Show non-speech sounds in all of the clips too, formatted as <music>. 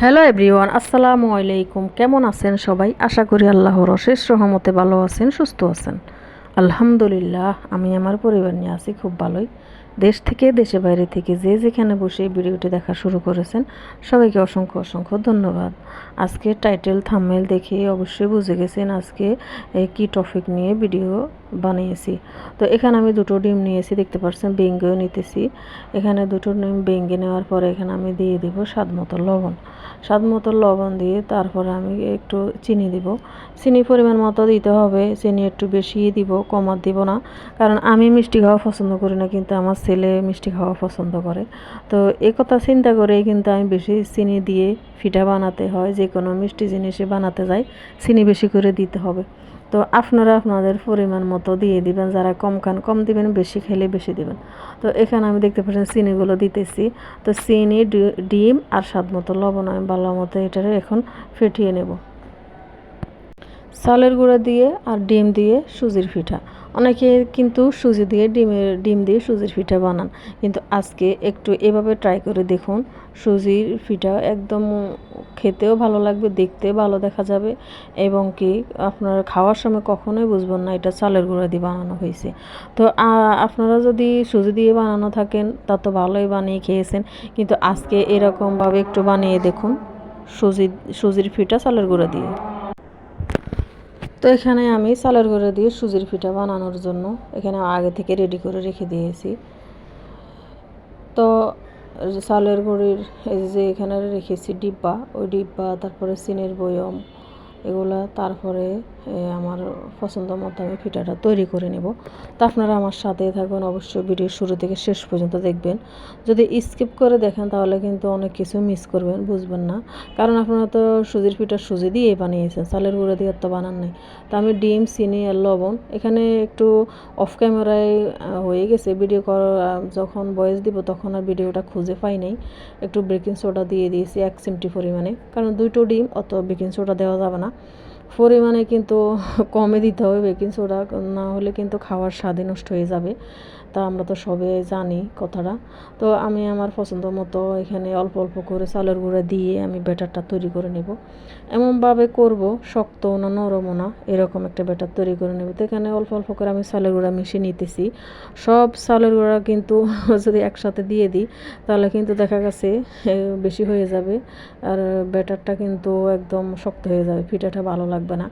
Hello everyone, আসসালামু আলাইকুম। কেমন আছেন সবাই? আশা করি আল্লাহর অশেষ রহমতে ভালো আছেন, সুস্থ আছেন। আলহামদুলিল্লাহ, আমি আমার পরিবার নিয়ে আছি খুব ভালোই। দেশ থেকে, দেশে বাইরে থেকে যে যেখানে বসে ভিডিওটি দেখা শুরু করেছেন, সবাইকে অসংখ্য অসংখ্য ধন্যবাদ। আজকে টাইটেল থাম্বনেল দেখে অবশ্যই বুঝে গেছেন আজকে কি টপিক নিয়ে ভিডিও বানিয়েছি। তো এখানে আমি দুটো ডিম নিয়েছি, দেখতে পাচ্ছেন বেঙ্গেও নিতেছি। এখানে দুটো ডিম বেঙ্গে নেওয়ার পরে এখানে আমি দিয়ে দিব স্বাদ মতো লবণ। স্বাদ মতো লবণ দিয়ে তারপরে আমি একটু চিনি দিব। চিনি পরিমাণ মতো দিতে হবে, চিনি একটু বেশি দিব, কমার দিব না। কারণ আমি মিষ্টি খাওয়া পছন্দ করি না, কিন্তু আমার ছেলে মিষ্টি খাওয়া পছন্দ করে। তো এই কথা চিন্তা করেই কিন্তু আমি বেশি চিনি দিয়ে ফিটা বানাতে হয় যে কোনো মিষ্টি জিনিসে বানাতে যাই, চিনি বেশি করে দিতে হবে। তো আপনারা আপনাদের পরিমাণ মতো দিয়ে দিবেন, যারা কম খান কম দিবেন, বেশি খেলে বেশি দিবেন। তো এখানে আমি দেখতে পাচ্ছি চিনিগুলো দিতেছি। তো চিনি ডিম আর স্বাদ মতো লবণ আমি ভালো মতো এটারে এখন ফেটিয়ে নেব। চালের গুঁড়া দিয়ে আর ডিম দিয়ে সুজির পিঠা। অনেকে কিন্তু সুজি দিয়ে ডিমের ডিম দিয়ে সুজির পিঠা বানান। কিন্তু আজকে একটু এভাবে ট্রাই করে দেখুন, সুজির পিঠা একদম খেতেও ভালো লাগবে দেখতে ভালো দেখা যাবে এবং কি আপনার খাওয়ার সময় কখনোই বুঝবেন না এটা চালের গুঁড়া দিয়ে বানানো হয়েছে। তো আপনারা যদি সুজি দিয়ে বানানো থাকেন, তা তো ভালোই বানিয়ে খেয়েছেন। কিন্তু আজকে এরকমভাবে একটু বানিয়ে দেখুন, সুজি, সুজির পিঠা চালের গুঁড়া দিয়ে। তো এখানে আমি চালের গুঁড়ো দিয়ে সুজির পিঠা বানানোর জন্য এখানে আগে থেকে রেডি করে রেখে দিয়েছি। তো চালের গুঁড়ির এই যে এখানে রেখেছি ডিব্বা, ওই ডিব্বা, তারপরে চিনির বয়ম, এগুলো, তারপরে আমার পছন্দ মতো আমি পিঠাটা তৈরি করে নেব। তো আপনারা আমার সাথে থাকুন অবশ্যই ভিডিও শুরু থেকে শেষ পর্যন্ত দেখবেন। যদি স্কিপ করে দেখেন, তাহলে কিন্তু অনেক কিছু মিস করবেন, বুঝবেন না। কারণ আপনারা তো সুজির পিঠা সুজি দিয়ে বানিয়েছেন, চালের গুঁড়ো দিয়ে তো বানান নাই। তো আমি ডিম, চিনি আর লবণ এখানে একটু অফ ক্যামেরায় হয়ে গেছে। ভিডিও কর যখন ভয়েস দিব তখন আর ভিডিওটা খুঁজে পাই নাই। একটু বেকিং সোডা দিয়ে দিয়েছি, এক চিমটি পরিমাণে। কারণ দুটো ডিম, অত বেকিং সোডা দেওয়া যাবে না। পরিমাণে কিন্তু কমে দিতে হবে বেকিং সোডা, না হলে কিন্তু খাওয়ার স্বাদে নষ্ট হয়ে যাবে। তা আমরা তো সবে জানি কথাটা। তো আমি আমার পছন্দ মতো এখানে অল্প অল্প করে চালের গুঁড়া দিয়ে আমি ব্যাটারটা তৈরি করে নেব। এমনভাবে করব, শক্ত না নরমও না, এরকম একটা ব্যাটার তৈরি করে নেব। তো এখানে অল্প অল্প করে আমি চালের গুঁড়া মিশিয়ে নিতেছি। সব চালের গুঁড়া কিন্তু <laughs> যদি একসাথে দিয়ে দিই, তাহলে কিন্তু দেখা গেছে বেশি হয়ে যাবে। আর ব্যাটারটা কিন্তু একদম শক্ত হয়ে যাবে পিঠাটা ভালো লাগবে না।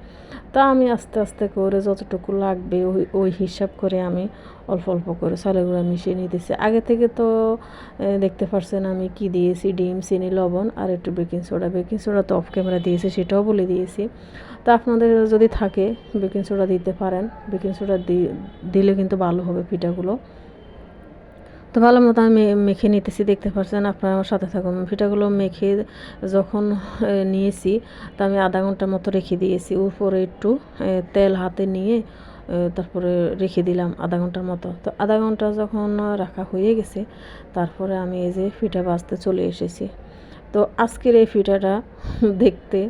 তা আমি আস্তে আস্তে করে যতটুকু লাগবে ওই ওই হিসাব করে আমি অল্প অল্প করে চালের গুঁড়া মিশিয়ে নিতেছি। আগে থেকে তো দেখতে পারছেন আমি কি দিয়েছি, ডিম, চিনি, লবণ আর একটু বেকিং সোডা। বেকিং সোডা তো অফ ক্যামেরা দিয়েছি, সেটাও বলে দিয়েছি। তো আপনাদের যদি থাকে, বেকিং সোডা দিতে পারেন। বেকিং সোডা দিলে কিন্তু ভালো হবে পিঠাগুলো। তো ভালো মতো আমি মেখে নিতেছি, দেখতে পাচ্ছেন আপনারা আমার সাথে থাকুন। পিঠাগুলো মেখে যখন নিয়েছি, তা আমি আধা ঘণ্টার মতো রেখে দিয়েছি। উপরে একটু তেল হাতে নিয়ে তারপরে রেখে দিলাম আধা ঘণ্টার মতো। তো আধা ঘণ্টা যখন রাখা হয়ে গেছে, তারপরে আমি এই যে পিঠা বাজতে চলে এসেছি। তো আজকের এই পিঠাটা দেখতে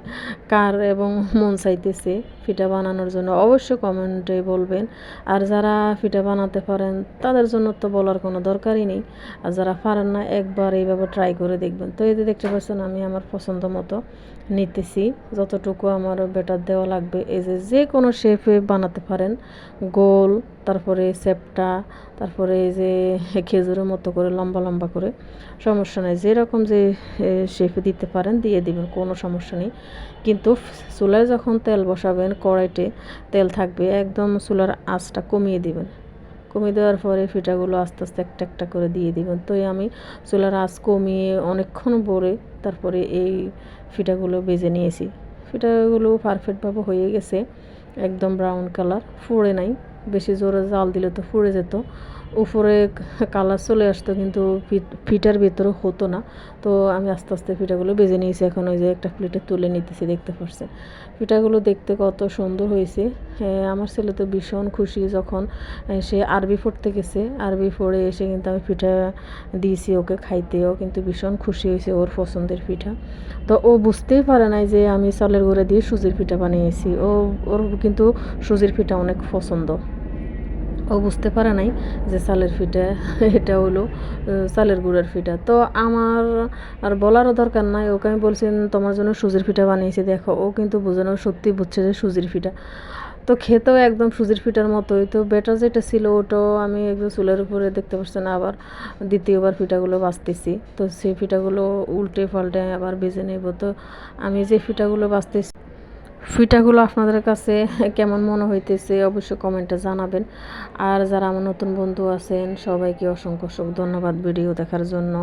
কার এবং মন চাইতেছে পিঠা বানানোর জন্য অবশ্যই কমেন্টে বলবেন। আর যারা পিঠা বানাতে পারেন, তাদের জন্য তো বলার কোনো দরকারই নেই। আর যারা পারেন না, একবার এইভাবে ট্রাই করে দেখবেন। তো যে দেখতে পাচ্ছেন, আমি আমার পছন্দ মতো নিতেছি। যতটুকু আমার বেটার দেওয়া লাগবে, এই যে যে কোনো শেপে বানাতে পারেন। গোল, তারপরে সেপটা, তারপরে এই যে খেজুরের মতো করে, লম্বা লম্বা করে। সমস্যা নেই, যেরকম যে শেপে দিতে পারেন, দিয়ে দিবেন, কোনো সমস্যা নেই। কিন্তু চুলায় যখন তেল বসাবেন কড়াইতে তেল থাকবে, একদম চুলার আঁচটা কমিয়ে দিবেন। কমিয়ে দেওয়ার পরে ফিটাগুলো আস্তে আস্তে একটা একটা করে দিয়ে দিবেন। তো আমি চুলার আঁচ কমিয়ে অনেকক্ষণ পরে তারপরে এই ফিটাগুলো বেজে নিয়েছি। ফিটাগুলো পারফেক্টভাবে হয়ে গেছে, একদম ব্রাউন কালার ফুড়ে নাই। বেশি জোরে জাল দিলে তো ফুড়ে যেত। উপরে কালার চলে আসতো কিন্তু পিঠার ভিতরে হতো না। তো আমি আস্তে আস্তে পিঠাগুলো বেজে নিয়েছি এখন ওই যে একটা প্লেটে তুলে নিতেছি দেখতে পাচ্ছেন পিঠাগুলো দেখতে কত সুন্দর হয়েছে। হ্যাঁ, আমার ছেলে তো ভীষণ খুশি যখন সে আরবি পড়তে গেছে। আরবি পড়ে এসে কিন্তু আমি পিঠা দিয়েছি ওকে খাইতেও কিন্তু ভীষণ খুশি হয়েছে ওর পছন্দের পিঠা তো ও বুঝতেই পারে নাই যে আমি চালের গুঁড়া দিয়ে সুজির পিঠা বানিয়েছি। ও ওর কিন্তু সুজির পিঠা অনেক পছন্দ। ও বুঝতে পারে নাই যে চালের ফিটা, এটা হলো চালের গুঁড়ার ফিটা। তো আমার আর বলারও দরকার নাই, ওকে আমি বলছি, তোমার জন্য সুজির ফিটা বানিয়েছি, দেখো। ও কিন্তু বুঝে না সত্যি বুঝছে যে সুজির ফিটা। তো খেতেও একদম সুজির ফিটার মতোই, তো বেটার যেটা ছিল ওটাও আমি একদম চুলের উপরে, দেখতে পাচ্ছেন, আবার দ্বিতীয়বার ফিটাগুলো বাঁচতেছি। তো সেই ফিটাগুলো উল্টে পাল্টে আবার বেজে নেব। তো আমি যে ফিটাগুলো বাছতেছি ফিটাগুলো আপনাদের কাছে কেমন মনে হইতেছে অবশ্যই কমেন্টে জানাবেন। আর যারা আমার নতুন বন্ধু আছেন, সবাইকে অসংখ্য অসংখ্য ধন্যবাদ ভিডিও দেখার জন্য।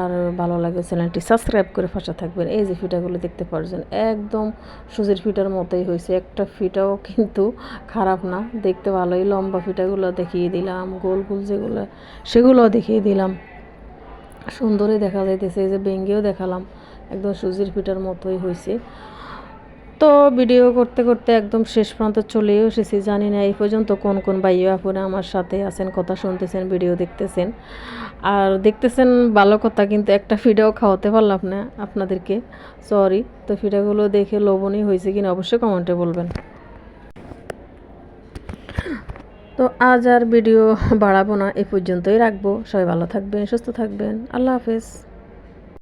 আর ভালো লাগে চ্যানেলটি সাবস্ক্রাইব করে ফাঁসা থাকবেন। এই যে ফিটাগুলো দেখতে পারছেন, একদম সুজির ফিটার মতোই হয়েছে একটা ফিটাও কিন্তু খারাপ না, দেখতে ভালোই। লম্বা ফিটাগুলো দেখিয়ে দিলাম, গোল গোল যেগুলো, সেগুলোও দেখিয়ে দিলাম। সুন্দরই দেখা যাইতেছে, এই যে বেঙ্গেও দেখালাম। একদম সুজির ফিটার মতোই হয়েছে তো ভিডিও করতে করতে একদম শেষ প্রান্ত চলেও এসেছি, জানি না এই পর্যন্ত কোন কোন বাইয়া আপুরা আমার সাথে আছেন, কথা শুনতেছেন, ভিডিও দেখতেছেন। আর দেখতেছেন ভালো কথা, কিন্তু একটা ফিডাও খাওয়াতে পারলাম না আপনাদেরকে সরি তো ফিডাগুলো দেখে লোভনীয় হয়েছে কিনা অবশ্যই কমেন্টে বলবেন। তো আজ আর ভিডিও বাড়াবো না, এ পর্যন্তই রাখব। সবাই ভালো থাকবেন, সুস্থ থাকবেন। আল্লাহ হাফেজ।